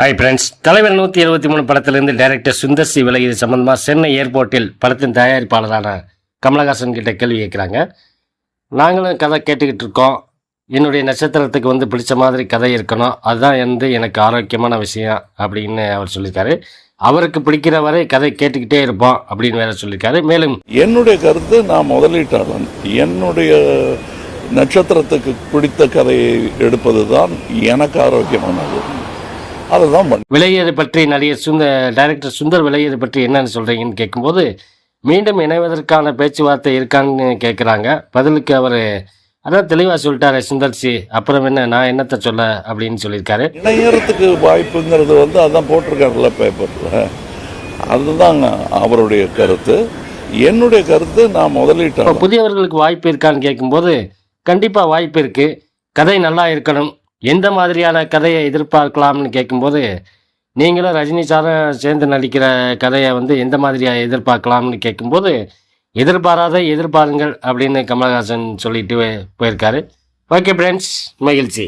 Hi friends தலைவர் நூற்றி எழுபத்தி மூணு படத்திலிருந்து டைரக்டர் சுந்தர் சி விலகியது சம்பந்தமாக சென்னை ஏர்போர்ட்டில் படத்தின் தயாரிப்பாளரான கமலஹாசன் கிட்ட கேள்வி கேட்குறாங்க. நாங்களும் கதை கேட்டுக்கிட்டு இருக்கோம். என்னுடைய நட்சத்திரத்துக்கு வந்து பிடிச்ச மாதிரி கதை இருக்கணும். அதுதான் வந்து எனக்கு ஆரோக்கியமான விஷயம் அப்படின்னு அவர் சொல்லியிருக்காரு. அவருக்கு பிடிக்கிற வரை கதை கேட்டுக்கிட்டே இருப்போம் அப்படின்னு வேற சொல்லியிருக்காரு. மேலும் என்னுடைய கருத்து நான் முதலீட்டாளன். என்னுடைய நட்சத்திரத்துக்கு பிடித்த கதையை எடுப்பது தான் எனக்கு ஆரோக்கியமானது. அதுதான் விலகியது பற்றி நடிகர் சுந்தர் டைரக்டர் சுந்தர் விலகியது பற்றி என்னன்னு சொல்றீங்கன்னு கேட்கும்போது மீண்டும் இணைவதற்கான பேச்சுவார்த்தை இருக்கான்னு கேட்குறாங்க. பதிலுக்கு அவர் அதான் தெளிவாக சொல்லிட்டாரு சுந்தர் சி அப்புறம் என்ன நான் என்னத்தை சொல்ல அப்படின்னு சொல்லியிருக்காரு. இணையறதுக்கு வாய்ப்புங்கிறது வந்து அதான் போட்டிருக்காருல்ல பேப்பரில் அதுதான் அவருடைய கருத்து. என்னுடைய கருத்து நான் இப்போ முதலீட்டாளன் புதியவர்களுக்கு வாய்ப்பு இருக்கான்னு கேட்கும்போது கண்டிப்பாக வாய்ப்பு இருக்கு. கதை நல்லா இருக்கணும். எந்த மாதிரியான கதையை எதிர்பார்க்கலாம்னு கேட்கும்போது நீங்களும் ரஜினி சாரும் சேர்ந்து நடிக்கிற கதையை வந்து எந்த மாதிரியாக எதிர்பார்க்கலாம்னு கேட்கும்போது எதிர்பாராத எதிர்பாருங்கள் அப்படின்னு கமலஹாசன் சொல்லிட்டு போயிருக்காரு. ஓகே ஃப்ரெண்ட்ஸ் மகிழ்ச்சி.